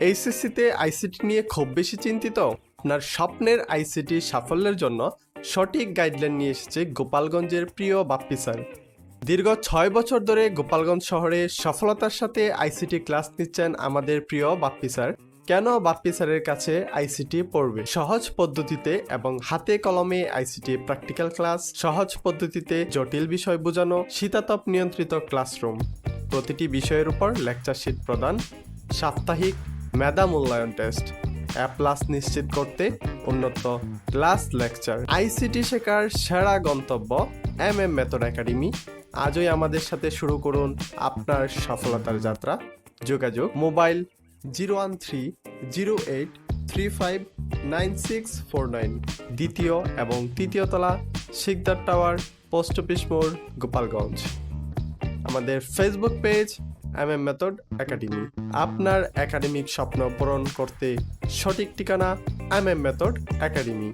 এইচএসসিতে ICT নিয়ে খুব বেশি চিন্তিত? আপনার স্বপ্নের আইসিটি সাফল্যের জন্য সঠিক গাইডলাইন নিয়ে এসেছে গোপালগঞ্জের প্রিয় বাপ্পি স্যার। দীর্ঘ ছয় বছর ধরে গোপালগঞ্জ শহরে সফলতার সাথে আইসিটি ক্লাস নিচ্ছেন আমাদের প্রিয় বাপ্পি স্যার। কেন বাপ্পি স্যারের কাছে আইসিটি পড়বে? সহজ পদ্ধতিতে এবং হাতে কলমে আইসিটি প্র্যাকটিক্যাল ক্লাস, সহজ পদ্ধতিতে জটিল বিষয় বোঝানো, শীতাতপ নিয়ন্ত্রিত ক্লাসরুম। প্রতিটি বিষয়ের উপর লেকচার শিট প্রদান, সাপ্তাহিক মেধা মূল্যায়ন টেস্ট অ্যাপ প্লাস নিশ্চিত করতে উন্নত ক্লাস লেকচার। আইসিটি শেখার সেরা গন্তব্য এম এম মেথড একাডেমি আজই আমাদের সাথে শুরু করুন আপনার সফলতার যাত্রা। যোগাযোগ mobile zero one three zero eight three five nine six four nine. দ্বিতীয় এবং তৃতীয় তলা শিকদার টাওয়ার, পোস্ট অফিস মোড়, গোপালগঞ্জ। আমাদের Facebook page M M method academy আপনার একাডেমিক স্বপ্ন পূরণ করতে সঠিক ঠিকানা এম এম মেথড একাডেমি